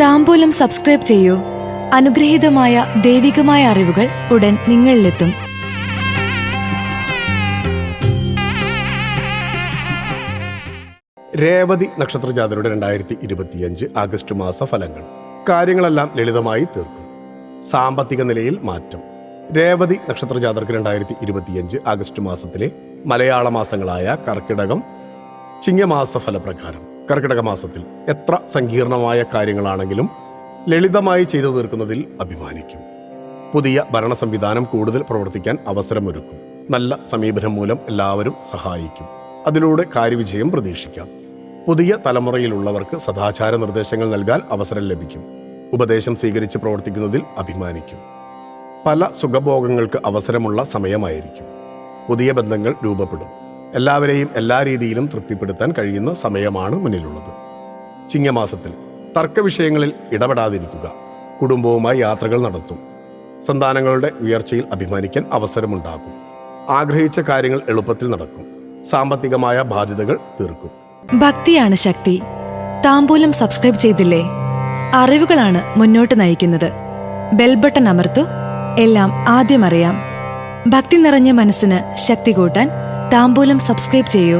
താമ്പൂലം subscribe ചെയ്യൂ. അനുഗ്രഹീതമായ ദൈവികമായ അറിവുകൾ ഉടൻ നിങ്ങളിലെത്തും. രേവതി നക്ഷത്ര ജാതരുടെ രണ്ടായിരത്തി ഇരുപത്തിയഞ്ച് ആഗസ്റ്റ് മാസ ഫലങ്ങൾ. കാര്യങ്ങളെല്ലാം ലളിതമായി തീർക്കും. സാമ്പത്തിക നിലയിൽ മാറ്റം. രേവതി നക്ഷത്ര ജാതർക്ക് രണ്ടായിരത്തി ഇരുപത്തിയഞ്ച് ആഗസ്റ്റ് മാസത്തിലെ മലയാള മാസങ്ങളായ കർക്കിടകം ചിങ്ങമാസ ഫലപ്രകാരം. കർക്കിടക മാസത്തിൽ എത്ര സങ്കീർണമായ കാര്യങ്ങളാണെങ്കിലും ലളിതമായി ചെയ്തു തീർക്കുന്നതിൽ അഭിമാനിക്കും. പുതിയ ഭരണ സംവിധാനം കൂടുതൽ പ്രവർത്തിക്കാൻ അവസരമൊരുക്കും. നല്ല സമീപനം മൂലം എല്ലാവരും സഹായിക്കും. അതിലൂടെ കാര്യവിജയം പ്രതീക്ഷിക്കാം. പുതിയ തലമുറയിലുള്ളവർക്ക് സദാചാര നിർദ്ദേശങ്ങൾ നൽകാൻ അവസരം ലഭിക്കും. ഉപദേശം സ്വീകരിച്ച് പ്രവർത്തിക്കുന്നതിൽ അഭിമാനിക്കും. പല സുഖഭോഗങ്ങൾക്ക് അവസരമുള്ള സമയമായിരിക്കും. പുതിയ ബന്ധങ്ങൾ രൂപപ്പെടും. എല്ലാവരെയും എല്ലാ രീതിയിലും തൃപ്തിപ്പെടുത്താൻ കഴിയുന്ന സമയമാണ് മുന്നിലുള്ളത്. ചിങ്ങമാസത്തിൽ തർക്ക വിഷയങ്ങളിൽ ഇടപെടാതിരിക്കുക. കുടുംബവുമായി യാത്രകൾ നടത്തും. സന്താനങ്ങളുടെ ഉയർച്ചയിൽ അഭിമാനിക്കാൻ അവസരമുണ്ടാകും ആഗ്രഹിച്ച കാര്യങ്ങൾ എളുപ്പത്തിൽ നടക്കും. സാമ്പത്തികമായ ബാധ്യതകൾ തീർക്കും. ഭക്തിയാണ് ശക്തി. താമ്പൂലം സബ്സ്ക്രൈബ് ചെയ്തില്ലേ? അറിവുകളാണ് മുന്നോട്ട് നയിക്കുന്നത്. ബെൽബട്ടൺ അമർത്തു. എല്ലാം ആദ്യം അറിയാം. ഭക്തി നിറഞ്ഞ മനസ്സിന് ശക്തി കൂട്ടാൻ താമ്പൂലം സബ്സ്ക്രൈബ് ചെയ്യൂ.